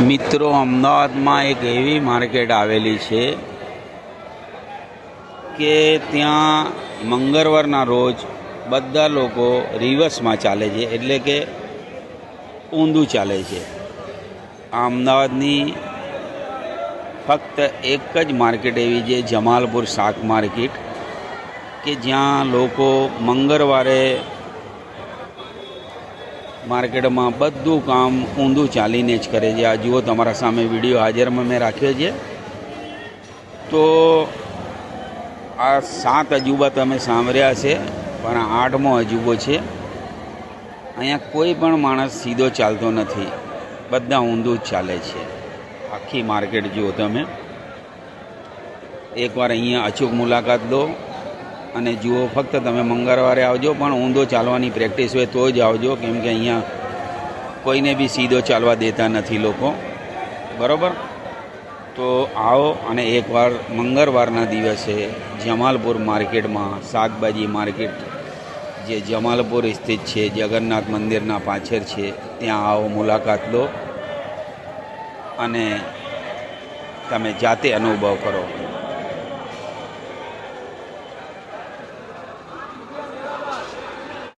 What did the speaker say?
મિત્રો, અમદાવાદમાં એક એવી માર્કેટ આવેલી છે કે ત્યાં મંગળવારના રોજ બધા લોકો રિવર્સમાં ચાલે છે, એટલે કે ઊંધું ચાલે છે. આ અમદાવાદની ફક્ત એક જ માર્કેટ એવી છે, જમાલપુર શાક માર્કેટ, કે જ્યાં લોકો મંગળવારે માર્કેટમાં બધું કામ ઊંધું ચાલીને જ કરે છે. આ જુઓ તમારા સામે વીડિયો હાજરમાં મેં રાખ્યો છે. તો આ સાત અજુબા તમે સાંભળ્યા છે, પણ આઠમો અજુબો છે. અહીંયા કોઈ પણ માણસ સીધો ચાલતો નથી. બધા ઊંધું જ ચાલે છે. આખી માર્કેટ જુઓ તમે. એકવાર અહીંયા અચૂક મુલાકાત લો. અને જુઓ, ફક્ત તમે મંગળવારે આવજો, પણ ઊંધો ચાલવાની પ્રેક્ટિસ હોય તો જ આવજો, કેમ કે અહીંયા કોઈને બી સીધો ચાલવા દેતા નથી લોકો. બરાબર? તો આવો, અને એકવાર મંગળવારના દિવસે જમાલપુર માર્કેટમાં શાકભાજી માર્કેટ, જે જમાલપુર સ્થિત છે, જગન્નાથ મંદિરના પાછળ છે, ત્યાં આવો મુલાકાત લો. અને તમે જાતે અનુભવ કરો.